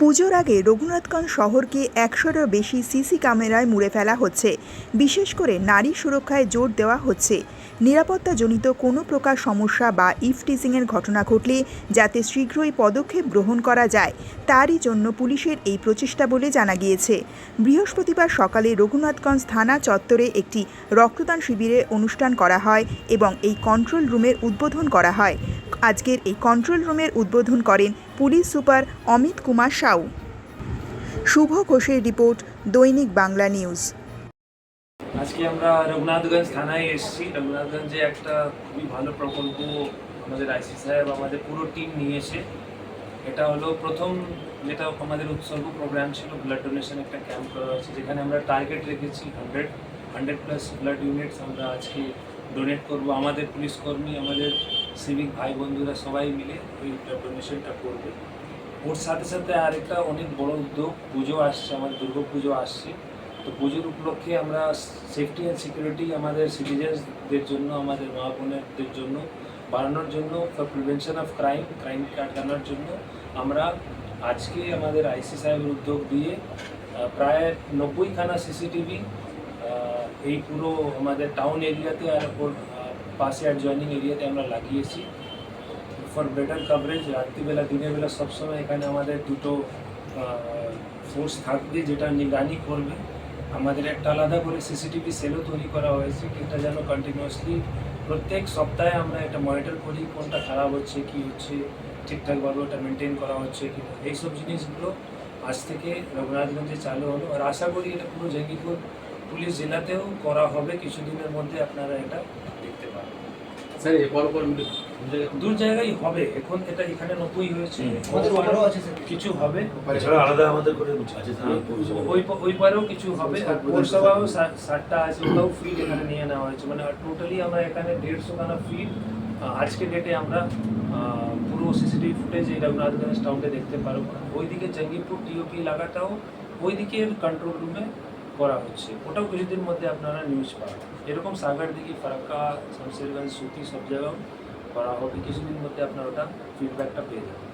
পুজোর আগে রঘুনাথগঞ্জ শহরকে একশোরও বেশি সিসি ক্যামেরায় মুড়ে ফেলা হচ্ছে। বিশেষ করে নারী সুরক্ষায় জোর দেওয়া হচ্ছে। নিরাপত্তাজনিত কোনো প্রকার সমস্যা বা ইফটিজিংয়ের ঘটনা ঘটলে যাতে শীঘ্রই পদক্ষেপ গ্রহণ করা যায়, তারই জন্য পুলিশের এই প্রচেষ্টা বলে জানা গিয়েছে। বৃহস্পতিবার সকালে রঘুনাথগঞ্জ থানা চত্বরে একটি রক্তদান শিবিরের অনুষ্ঠান করা হয় এবং এই কন্ট্রোল রুমের উদ্বোধন করা হয়। আজকের এই কন্ট্রোল রুমের উদ্বোধন করেন পুলিশ সুপার অমিত কুমার সাউ। শুভ ঘোষের রিপোর্ট, দৈনিক বাংলা নিউজ। আজকে আমরা রঘুনাথগঞ্জ থানায় এসেছি। রঘুনাথগঞ্জে একটা খুবই ভালো প্রকল্প আমাদের আইসি সাহেব, আমাদের পুরো টিম নিয়েছে। এটা হলো প্রথম যেটা আমাদের উৎসর্গ প্রোগ্রাম ছিল ব্লাড ডোনেশন একটা ক্যাম্প করা হয়েছে, যেখানে আমরা টার্গেট রেখেছি hundred hundred plus blood units আমরা আজকে ডোনেট করব, আমাদের পুলিশ কর্মী, আমাদের সিভিক ভাই বন্ধুরা সবাই মিলে ওই ডোনেশনটা করবে। ওর সাথে সাথে আরেকটা অনেক বড় উদ্যোগ, পুজো আসছে, আমাদের দুর্গা পুজো আসছে। তো পুজোর উপলক্ষে আমরা সেফটি অ্যান্ড সিকিউরিটি আমাদের সিটিজেন্সদের জন্য, আমাদের মা বোনেদের জন্য, বাড়ানোর জন্য for prevention of crime crime কাটানোর জন্য আমরা আজকে আমাদের আইসি সাহেবের উদ্যোগ দিয়ে প্রায় নব্বইখানা সিসিটিভি এই পুরো আমাদের টাউন এরিয়াতে আর ওর পাশে অ্যাডজয়নিং এরিয়াতে আমরা লাগিয়েছি। ফর বেটার কাভারেজ রাত্রিবেলা, দিনের বেলা সবসময় এখানে আমাদের দুটো ফোর্স থাকবে যেটা নিগরানি করবে। আমাদের একটা আলাদা করে সিসিটিভি সেলও তৈরি করা হয়েছে, এটা যেন কন্টিনিউয়াসলি প্রত্যেক সপ্তাহে আমরা এটা মনিটর করি, কোনটা খারাপ হচ্ছে, কি হচ্ছে, ঠিকঠাকভাবে ওটা মেনটেন করা হচ্ছে কি। এইসব জিনিসগুলো আজ থেকে রঘুনাথগঞ্জে চালু হলো। আর আশা করি এটা পুরো জঙ্গিপুর পুলিশ জেলাতেও করা হবে কিছুদিনের মধ্যে আপনারা এটা দেখতে পাবেন। স্যার এরপর পর দূর জায়গায় হবে এখন এটা এখানে নতুই হয়েছে আমাদের ওপারেও আছে স্যার। কিছু হবে। আলাদা আমাদের করে। ওই ওই পারেও কিছু হবে আর পৌরসভাও ষাটটা আছে ওটাও ফিড এখানে নিয়ে নেওয়া হয়েছে। মানে টোটালি আমরা এখানে দেড়শো খানা ফিড আজকে ডেটে আমরা আহ, পুরো সিসিটিভি ফুটেজ এই রঘুনাথগঞ্জ টাউনে দেখতে পারব। ওইদিকে জঙ্গিপুর টিওপি এলাকাটাও ওইদিকের কন্ট্রোল রুমে করা হচ্ছে, ওটাও কিছুদিন মধ্যে আপনারা নিউজ পাবেন। এরকম সাগার দিকে ফারাক্কা শামশেরগঞ্জ সুতি সব জায়গাও করা হবে, কিছুদিন মধ্যে আপনারা ওটা ফিডব্যাকটা পেয়ে যাবেন।